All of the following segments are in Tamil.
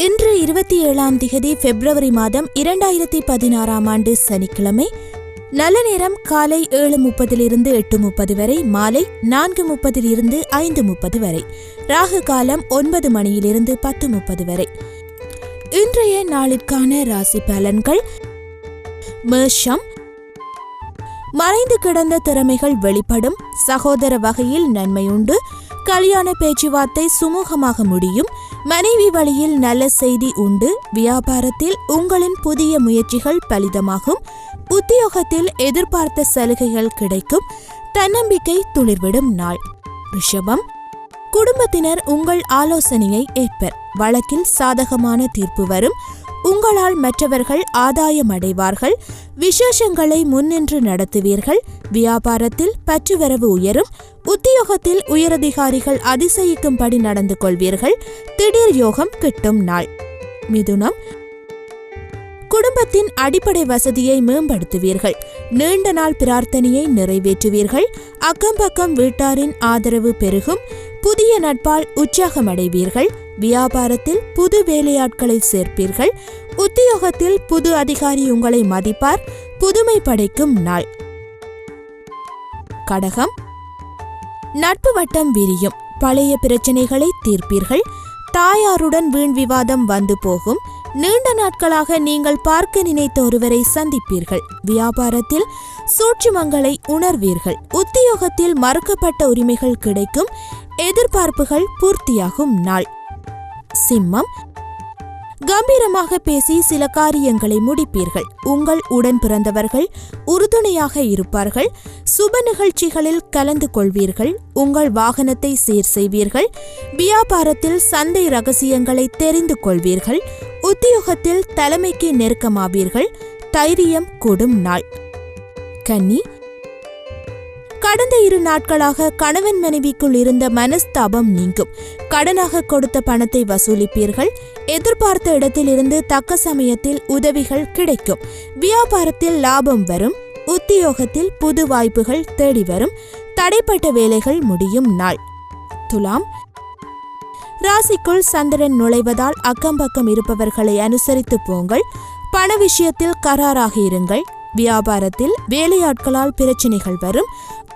இன்று இருபத்தி ஏழாம் திகதி பிப்ரவரி மாதம் இரண்டாயிரத்தி பதினாறாம் ஆண்டு சனிக்கிழமை நல்ல நேரம் காலை ஏழு முப்பதிலிருந்து எட்டு முப்பது வரை மாலை நான்கு முப்பதிலிருந்து ஐந்து முப்பது வரை ராகு காலம் ஒன்பது மணியிலிருந்து பத்து முப்பது வரை. இன்றைய நாளிற்கான ராசி பலன்கள் மேஷம் மறைந்து கிடந்த திறமைகள் வெளிப்படும் சகோதர வகையில் நன்மை உண்டு கல்யாண பேச்சுவார்த்தை சுமூகமாக முடியும் மனைவி வழியில் நல்ல செய்தி உண்டு. வியாபாரத்தில் உங்களின் புதிய முயற்சிகள் பலிதமாகும். உத்தியோகத்தில் எதிர்பார்த்த சலுகைகள் கிடைக்கும். தன்னம்பிக்கை துளிர்விடும் நாள். ரிஷபம். குடும்பத்தினர் உங்கள் ஆலோசனையை ஏற்பர். வழக்கில் சாதகமான தீர்ப்பு வரும். உங்களால் மற்றவர்கள் ஆதாயம் அடைவார்கள் விசேஷங்களை முன்னின்று நடத்துவீர்கள் வியாபாரத்தில் பற்றுவரவு உயரும் உத்தியோகத்தில் உயரதிகாரிகள் அதிசயிக்கும்படி நடந்து கொள்வீர்கள் திடீர் யோகம் கிட்டும் நாள். மிதுனம். குடும்பத்தின் அடிப்படை வசதியை மேம்படுத்துவீர்கள் நீண்ட நாள் பிரார்த்தனையை நிறைவேற்றுவீர்கள் அக்கம்பக்கம் வீட்டாரின் ஆதரவு பெருகும் புதிய நட்பால் உற்சாகமடைவீர்கள் வியாபாரத்தில் புது வேலையாட்களை சேர்ப்பீர்கள். உத்தியோகத்தில் புது அதிகாரி உங்களை மதிப்பார். புதுமை படைக்கும் நாள். கடகம். நட்பு வட்டம் விரியும். பழைய பிரச்சனைகளை தீர்ப்பீர்கள். தாயாருடன் வீண் விவாதம் வந்து போகும். நீண்ட நாட்களாக நீங்கள் பார்க்க நினைத்த ஒருவரை சந்திப்பீர்கள். வியாபாரத்தில் சூட்சுமங்களை உணர்வீர்கள். உத்தியோகத்தில் மறுக்கப்பட்ட உரிமைகள் கிடைக்கும். எதிர்பார்ப்புகள் பூர்த்தியாகும் நாள். சிம்மம். கம்பீரமாக பேசி சில காரியங்களை முடிப்பீர்கள். உங்கள் உடன் பிறந்தவர்கள் உறுதுணையாக இருப்பார்கள். சுப நிகழ்ச்சிகளில் கலந்து கொள்வீர்கள். உங்கள் வாகனத்தை சீர் செய்வீர்கள். வியாபாரத்தில் சந்தை ரகசியங்களை தெரிந்து கொள்வீர்கள். உத்தியோகத்தில் தலைமைக்கு நெருக்கமாவீர்கள். தைரியம் கூடும் நாள். கன்னி கடந்த இரு நாட்களாக கணவன் மனைவிக்குள் இருந்த மனஸ்தாபம் நீங்கும். கடனாக கொடுத்த பணத்தை வசூலிப்பீர்கள். எதிர்பார்த்த இடத்திலிருந்து தக்க சமயத்தில் உதவிகள் கிடைக்கும். வியாபாரத்தில் லாபம் வரும். உத்தியோகத்தில் புது வாய்ப்புகள் தேடி வரும். தடைப்பட்ட வேலைகள் முடியும் நாள். துலாம். ராசிக்குள் சந்திரன் நுழைவதால் அக்கம்பக்கம் இருப்பவர்களை அனுசரித்து போங்கள். பண விஷயத்தில் கராராக இருங்கள். வியாபாரத்தில் வேலையாட்களால் பிரச்சனைகள் வரும்.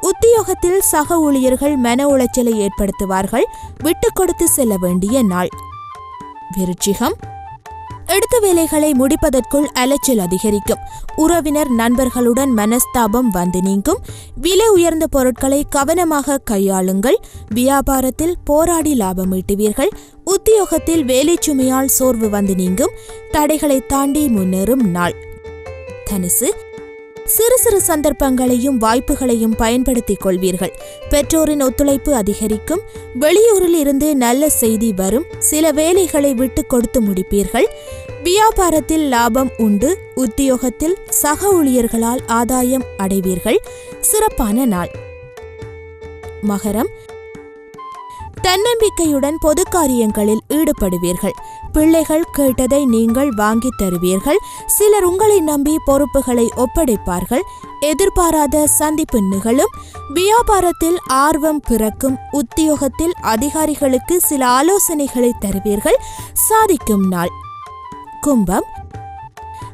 உத்தியோகத்தில் சக ஊழியர்கள் மன உளைச்சலை ஏற்படுத்துவார்கள். விட்டு கொடுத்து செல்ல வேண்டிய நாள். விருச்சிகம். எடுத்த வேலைகளை முடிப்பதற்குள் அலைச்சல் அதிகரிக்கும். உறவினர் நண்பர்களுடன் மனஸ்தாபம் வந்து நீங்கும். விலை உயர்ந்த பொருட்களை கவனமாக கையாளுங்கள். வியாபாரத்தில் போராடி லாபம் ஈட்டுவீர்கள். உத்தியோகத்தில் வேலை சுமையால் சோர்வு வந்து நீங்கும். தடைகளை தாண்டி முன்னேறும் நாள். தனுசு. சிறு சிறு சந்தர்ப்பங்களையும் வாய்ப்புகளையும் பயன்படுத்திக் கொள்வீர்கள். பெற்றோரின் ஒத்துழைப்பு அதிகரிக்கும். வெளியூரில் இருந்து நல்ல செய்தி வரும். சில வேலைகளை விட்டு கொடுத்து முடிப்பீர்கள். வியாபாரத்தில் லாபம் உண்டு. உத்தியோகத்தில் சக ஊழியர்களால் ஆதாயம் அடைவீர்கள். சிறப்பான நாள். மகரம். தன்னம்பிக்கையுடன் பொது காரியங்களில் ஈடுபடுவீர்கள். பிள்ளைகள் கேட்டதை நீங்கள் வாங்கித் தருவீர்கள். சிலர் உங்களை நம்பி பொறுப்புகளை ஒப்படைப்பார்கள். எதிர்பாராத சந்திப்பு நிகழும். வியாபாரத்தில் ஆர்வம் பிறக்கும். உத்தியோகத்தில் அதிகாரிகளுக்கு சில ஆலோசனைகளை தருவீர்கள். சாதிக்கும் நாள். கும்பம்.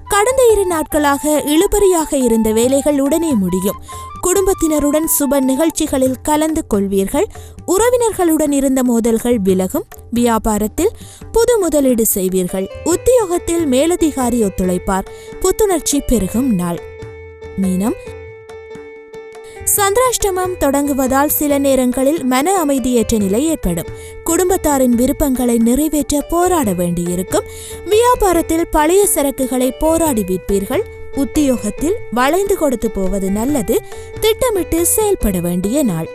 கடந்த இரு நாட்களாக இழுபறியாக இருந்த வேலைகள் உடனே முடியும். குடும்பத்தினருடன் சுப நிகழ்ச்சிகளில் கலந்து கொள்வீர்கள். உறவினர்களுடன் இருந்த மோதல்கள் விலகும். வியாபாரத்தில் புது முதலீடு செய்வீர்கள். உத்தியோகத்தில் மேலதிகாரி ஒத்துழைப்பார். புத்துணர்ச்சி பெருகும் நாள். மீனம். சந்திராஷ்டமம் தொடங்குவதால் சில நேரங்களில் மன அமைதியற்ற நிலை ஏற்படும். குடும்பத்தாரின் விருப்பங்களை நிறைவேற்ற போராட வேண்டியிருக்கும். வியாபாரத்தில் பழைய சரக்குகளை போராடி விற்பீர்கள். உத்தியோகத்தில் வளைந்து கொடுத்து போவது நல்லது திட்டமிட்டு செயல்பட வேண்டிய நாள்.